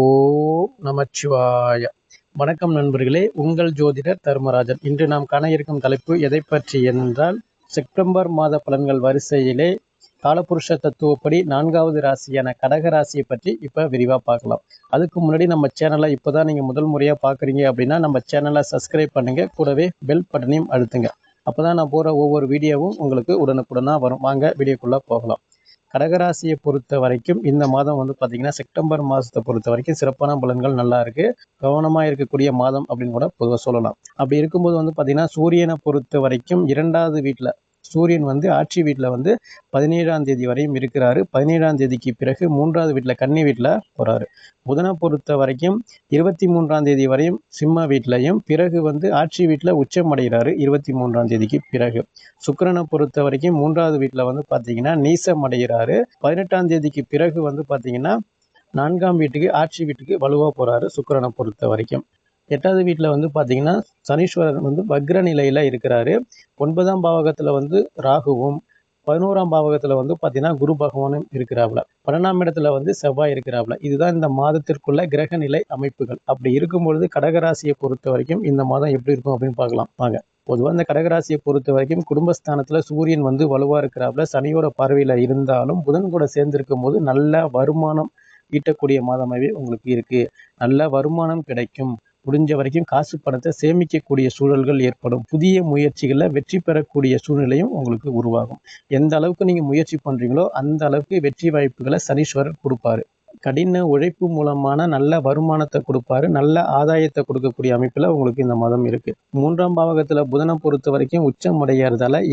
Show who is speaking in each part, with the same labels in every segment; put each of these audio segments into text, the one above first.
Speaker 1: ஓம் நமச்சிவாய. வணக்கம் நண்பர்களே உங்கள் ஜோதிடர் தர்மராஜன். இன்று நாம் காண இருக்கும் தலைப்பு எதை பற்றி என்றால் செப்டம்பர் மாத பலன்கள் வரிசையிலே காலபுருஷ தத்துவப்படி நான்காவது ராசியான கடக ராசியை பற்றி இப்போ விரிவாக பார்க்கலாம். அதுக்கு முன்னாடி நம்ம சேனலை இப்போ தான் நீங்கள் முதல் முறையாக பார்க்குறீங்க அப்படின்னா நம்ம சேனலை சப்ஸ்கிரைப் பண்ணுங்கள் கூடவே பெல் பட்டனையும் அழுத்துங்க. அப்போ தான் நான் போகிற ஒவ்வொரு வீடியோவும் உங்களுக்கு உடனுக்குடனாக வரும். வாங்க வீடியோக்குள்ளே போகலாம். கடகராசியை பொறுத்த வரைக்கும் இந்த மாதம் வந்து பார்த்தீங்கன்னா செப்டம்பர் மாதத்தை பொறுத்த வரைக்கும் சிறப்பான பலன்கள் நல்லா இருக்கு. கவனமாக இருக்கக்கூடிய மாதம் அப்படின்னு கூட பொதுவாக சொல்லலாம். அப்படி இருக்கும்போது வந்து பார்த்தீங்கன்னா சூரியனை பொறுத்த வரைக்கும் இரண்டாவது வீட்டில் சூரியன் வந்து ஆட்சி வீட்டில் வந்து பதினேழாம் தேதி வரையும் இருக்கிறாரு. பதினேழாம் தேதிக்கு பிறகு மூன்றாவது வீட்டில் கன்னி வீட்டில் போகிறாரு புதனை பொறுத்த வரைக்கும் இருபத்தி மூன்றாம் தேதி வரையும் சிம்ம வீட்லையும் பிறகு வந்து ஆட்சி வீட்டில் உச்சமடைகிறாரு இருபத்தி மூன்றாம் தேதிக்கு பிறகு. சுக்கரனை பொறுத்த வரைக்கும் மூன்றாவது வீட்டில் வந்து பார்த்தீங்கன்னா நீசம் அடைகிறாரு. பதினெட்டாம் தேதிக்கு பிறகு வந்து பார்த்தீங்கன்னா நான்காம் வீட்டுக்கு ஆட்சி வீட்டுக்கு வலுவாக போகிறாரு சுக்கரனை பொறுத்த வரைக்கும். எட்டாவது வீட்டில் வந்து பார்த்தீங்கன்னா சனீஸ்வரன் வந்து வக்ர நிலையில் இருக்கிறாரு. ஒன்பதாம் பாவகத்தில் வந்து ராகுவும் பதினோராம் பாவகத்தில் வந்து பார்த்தீங்கன்னா குரு பகவானும் இருக்கிறாப்புல. பன்னெண்டாம் இடத்துல வந்து செவ்வாய் இருக்கிறாப்புல. இதுதான் இந்த மாதத்திற்குள்ள கிரக நிலை அமைப்புகள். அப்படி இருக்கும்பொழுது கடகராசியை பொறுத்த வரைக்கும் இந்த மாதம் எப்படி இருக்கும் அப்படின்னு பார்க்கலாம். வாங்க. பொதுவாக இந்த கடகராசியை பொறுத்த வரைக்கும் குடும்பஸ்தானத்தில் சூரியன் வந்து வலுவாக இருக்கிறாப்புல. சனியோட பார்வையில் இருந்தாலும் புதன் கூட சேர்ந்திருக்கும் போது நல்ல வருமானம் ஈட்டக்கூடிய மாதமாகவே உங்களுக்கு இருக்குது நல்ல வருமானம் கிடைக்கும். முடிஞ்ச வரைக்கும் காசு பணத்தை சேமிக்கக்கூடிய சூழல்கள் ஏற்படும். புதிய முயற்சிகளில் வெற்றி பெறக்கூடிய சூழ்நிலையும் உங்களுக்கு உருவாகும். எந்த அளவுக்கு நீங்கள் முயற்சி பண்ணுறீங்களோ அந்த அளவுக்கு வெற்றி வாய்ப்புகளை சனீஸ்வரர் கொடுப்பாரு. கடின உழைப்பு மூலமான நல்ல வருமானத்தை கொடுப்பாரு. நல்ல ஆதாயத்தை கொடுக்கக்கூடிய அமைப்பில் உங்களுக்கு இந்த மதம் இருக்கு. மூன்றாம் பாவகத்தில் புதனை பொறுத்த வரைக்கும் உச்சம்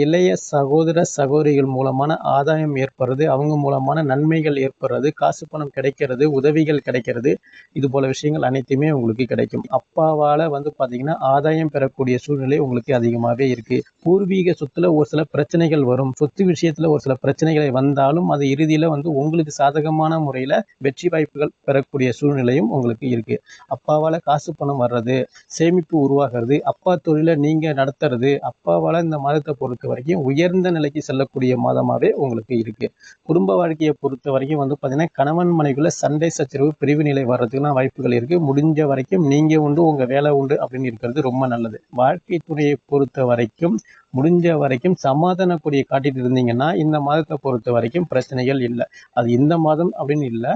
Speaker 1: இளைய சகோதர சகோதரிகள் மூலமான ஆதாயம் ஏற்படுறது அவங்க மூலமான நன்மைகள் ஏற்படுறது காசு பணம் கிடைக்கிறது உதவிகள் கிடைக்கிறது இது போல விஷயங்கள் அனைத்துமே உங்களுக்கு கிடைக்கும். அப்பாவால் வந்து பார்த்தீங்கன்னா ஆதாயம் பெறக்கூடிய சூழ்நிலை உங்களுக்கு அதிகமாகவே இருக்கு. பூர்வீக சொத்துல ஒரு சில பிரச்சனைகள் வரும். சொத்து விஷயத்துல ஒரு சில பிரச்சனைகளை வந்தாலும் அது இறுதியில வந்து உங்களுக்கு சாதகமான முறையில வெற்றி வாய்ப்புகள் பெறக்கூடிய சூழ்நிலையும் உங்களுக்கு இருக்கு. அப்பாவால் காசு பணம் வர்றது சேமிப்பு உருவாகிறது அப்பா தொழிலை நீங்க நடத்துறது அப்பாவால் இந்த மாதத்தை பொறுத்த வரைக்கும் உயர்ந்த நிலைக்கு செல்லக்கூடிய மாதமாகவே உங்களுக்கு இருக்கு. குடும்ப வாழ்க்கையை பொறுத்த வரைக்கும் வந்து பார்த்தீங்கன்னா கணவன் மனைவியில் சண்டை சச்சரவு பிரிவு நிலை வர்றதுக்குலாம் வாய்ப்புகள் இருக்கு. முடிஞ்ச வரைக்கும் நீங்க உண்டு உங்க வேலை உண்டு அப்படின்னு இருக்கிறது ரொம்ப நல்லது. வாழ்க்கை துணையை பொறுத்த வரைக்கும் முடிஞ்ச வரைக்கும் சமாதான கொடியை காட்டிட்டு இருந்தீங்கன்னா இந்த மாதத்தை பொறுத்த வரைக்கும் பிரச்சனைகள் இல்லை. அது இந்த மாதம் அப்படின்னு இல்லை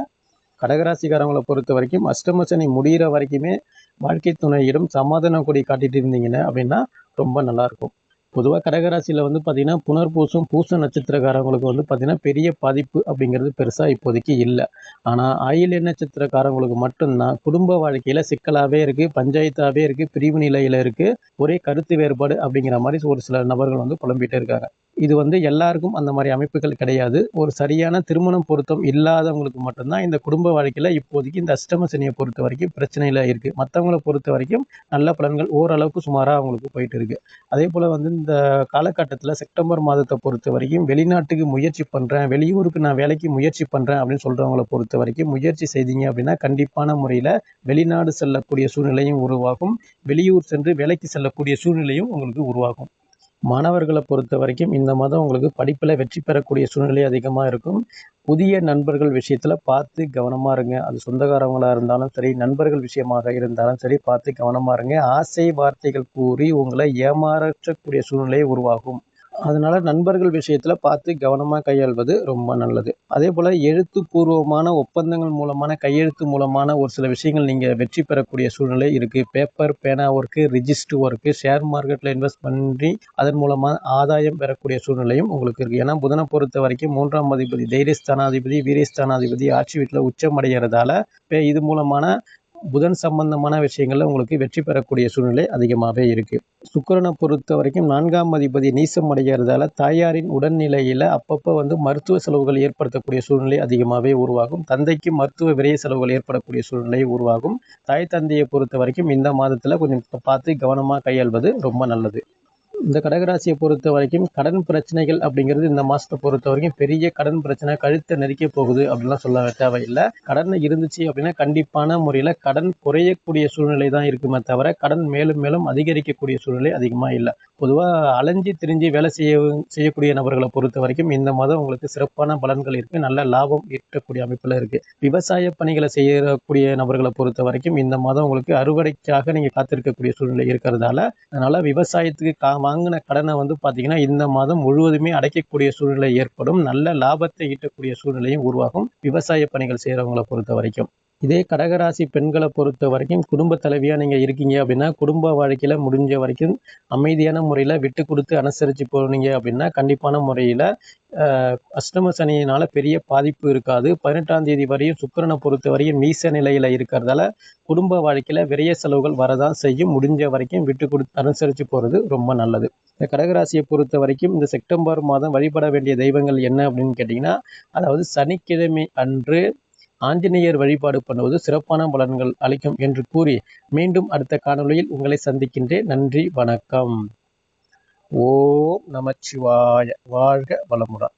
Speaker 1: கடகராசிக்காரங்களை பொறுத்த வரைக்கும் அஷ்டம சனி முடிகிற வரைக்குமே வாழ்க்கை துணையிடம் சமாதான கொடி காட்டிட்டு இருந்தீங்கன்னா அப்படின்னா ரொம்ப நல்லா இருக்கும். பொதுவாக கடகராசியில் வந்து பார்த்தீங்கன்னா புனர்பூசம் பூச நட்சத்திரக்காரங்களுக்கு வந்து பார்த்தீங்கன்னா பெரிய பாதிப்பு அப்படிங்கிறது பெருசாக இப்போதைக்கு இல்லை. ஆனால் ஆயில்ய நட்சத்திரக்காரங்களுக்கு மட்டும்தான். குடும்ப வாழ்க்கையில் சிக்கலாகவே இருக்குது பஞ்சாயத்தாகவே இருக்குது பிரிவு நிலையில் இருக்குது ஒரே கருத்து வேறுபாடு அப்படிங்கிற மாதிரி ஒரு சில நபர்கள் வந்து புலம்பிகிட்டே இருக்காங்க. இது வந்து எல்லாருக்கும் அந்த மாதிரி அமைப்புகள் கிடையாது. ஒரு சரியான திருமணம் பொருத்தம் இல்லாதவங்களுக்கு மட்டும்தான் இந்த குடும்ப வாழ்க்கையில் இப்போதைக்கு இந்த அஷ்டம சனியை பொறுத்த வரைக்கும் பிரச்சனையில் இருக்குது மற்றவங்களை பொறுத்த வரைக்கும் நல்ல பலன்கள் ஓரளவுக்கு சுமாராக அவங்களுக்கு போயிட்டு இருக்குது அதே போல் வந்து இந்த காலகட்டத்தில் செப்டம்பர் மாதத்தை பொறுத்த வரைக்கும் வெளிநாட்டுக்கு முயற்சி பண்ணுறேன் வெளியூருக்கு நான் வேலைக்கு முயற்சி பண்ணுறேன் அப்படின்னு சொல்கிறவங்கள பொறுத்த வரைக்கும் முயற்சி செய்தீங்க அப்படின்னா கண்டிப்பான முறையில் வெளிநாடு செல்லக்கூடிய சூழ்நிலையும் உருவாகும். வெளியூர் சென்று வேலைக்கு செல்லக்கூடிய சூழ்நிலையும் உங்களுக்கு உருவாகும். மாணவர்களை பொறுத்த வரைக்கும் இந்த மாதம் உங்களுக்கு படிப்பில் வெற்றி பெறக்கூடிய சூழ்நிலை அதிகமாக இருக்கும். புதிய நண்பர்கள் விஷயத்தில் பார்த்து கவனமாக இருங்க. அது சொந்தக்காரவங்களாக இருந்தாலும் சரி நண்பர்கள் விஷயமாக இருந்தாலும் சரி பார்த்து கவனமாக இருங்க. ஆசை வார்த்தைகள் கூறி உங்களை ஏமாற்றக்கூடிய சூழ்நிலை உருவாகும். அதனால் நண்பர்கள் விஷயத்தில் பார்த்து கவனமாக கையாள்வது ரொம்ப நல்லது. அதே போல் எழுத்துப்பூர்வமான ஒப்பந்தங்கள் மூலமான கையெழுத்து மூலமான ஒரு சில விஷயங்கள் நீங்கள் வெற்றி பெறக்கூடிய சூழ்நிலை இருக்குது பேப்பர் பேனா ஒர்க்கு ரிஜிஸ்டர் ஒர்க்கு ஷேர் மார்க்கெட்டில் இன்வெஸ்ட் பண்ணி அதன் மூலமாக ஆதாயம் பெறக்கூடிய சூழ்நிலையும் உங்களுக்கு இருக்குது ஏன்னா புதனை பொறுத்த வரைக்கும் மூன்றாம் அதிபதி தைரியஸ்தானாதிபதி வீரஸ்தானாதிபதி ஆட்சி வீட்டில் உச்சமடைகிறதால இது மூலமான புதன் சம்பந்தமான விஷயங்களில் உங்களுக்கு வெற்றி பெறக்கூடிய சூழ்நிலை அதிகமாகவே இருக்குது சுக்கரனை பொறுத்த வரைக்கும் நான்காம் அதிபதி நீசம் அடைகிறதால தாயாரின் உடல்நிலையில் அப்பப்போ வந்து மருத்துவ செலவுகள் ஏற்படுத்தக்கூடிய சூழ்நிலை அதிகமாகவே உருவாகும். தந்தைக்கு மருத்துவ விரைய செலவுகள் ஏற்படக்கூடிய சூழ்நிலை உருவாகும். தாய் தந்தையை பொறுத்த வரைக்கும் இந்த மாதத்தில் கொஞ்சம் பார்த்து கவனமாக கையாள்வது ரொம்ப நல்லது. இந்த கடகராசியை பொறுத்த வரைக்கும் கடன் பிரச்சனைகள் அப்படிங்கிறது இந்த மாசத்தை பொறுத்த வரைக்கும் பெரிய கடன் பிரச்சனை கழுத்தை நெருக்க போகுது அப்படின்லாம் சொல்ல தேவையில்லை. கடன் இருந்துச்சு அப்படின்னா கண்டிப்பான முறையில் கடன் குறையக்கூடிய சூழ்நிலை தான் இருக்குமே தவிர கடன் மேலும் மேலும் அதிகரிக்கக்கூடிய சூழ்நிலை அதிகமாக இல்லை. பொதுவாக அலைஞ்சி திரிஞ்சு வேலை செய்ய செய்யக்கூடிய நபர்களை பொறுத்த வரைக்கும் இந்த மாதம் உங்களுக்கு சிறப்பான பலன்கள் இருக்குது நல்ல லாபம் ஈட்டக்கூடிய அமைப்பில் இருக்குது விவசாய பணிகளை செய்யக்கூடிய நபர்களை பொறுத்த வரைக்கும் இந்த மாதம் உங்களுக்கு அறுவடைக்காக நீங்கள் காத்திருக்கக்கூடிய சூழ்நிலை இருக்கிறதால அதனால் விவசாயத்துக்கு கா வாங்கின கடனை வந்து பார்த்தீங்கன்னா இந்த மாதம் முழுவதுமே அடைக்கக்கூடிய சூழ்நிலை ஏற்படும். நல்ல லாபத்தை ஈட்டக்கூடிய சூழ்நிலையும் உருவாகும். விவசாய பணிகள் செய்கிறவங்களை பொறுத்த வரைக்கும். இதே கடகராசி பெண்களை பொறுத்த வரைக்கும் குடும்ப தலைவியாக நீங்கள் இருக்கீங்க அப்படின்னா குடும்ப வாழ்க்கையில் முடிஞ்ச வரைக்கும் அமைதியான முறையில் விட்டு கொடுத்து அனுசரித்து போனீங்க அப்படின்னா கண்டிப்பான முறையில் அஷ்டம சனியினால் பெரிய பாதிப்பு இருக்காது. பதினெட்டாம் தேதி வரையும் சுக்கரனை பொறுத்த வரையும் மீச நிலையில் இருக்கிறதால குடும்ப வாழ்க்கையில் விரைய செலவுகள் வரதான் செய்யும். முடிஞ்ச வரைக்கும் விட்டு கொடுத்து அனுசரித்து போகிறது ரொம்ப நல்லது. இந்த கடகராசியை பொறுத்த வரைக்கும் இந்த செப்டம்பர் மாதம் வழிபட வேண்டிய தெய்வங்கள் என்ன அப்படின்னு கேட்டிங்கன்னா அதாவது சனிக்கிழமை அன்று ஆஞ்சநேயர் வழிபாடு பண்ணுவது சிறப்பான பலன்கள் அளிக்கும் என்று கூறி மீண்டும் அடுத்த காணொலியில் உங்களை சந்திக்கின்றேன். நன்றி வணக்கம். ஓம் நமச்சிவாய. வாழ்க வளமுடன்.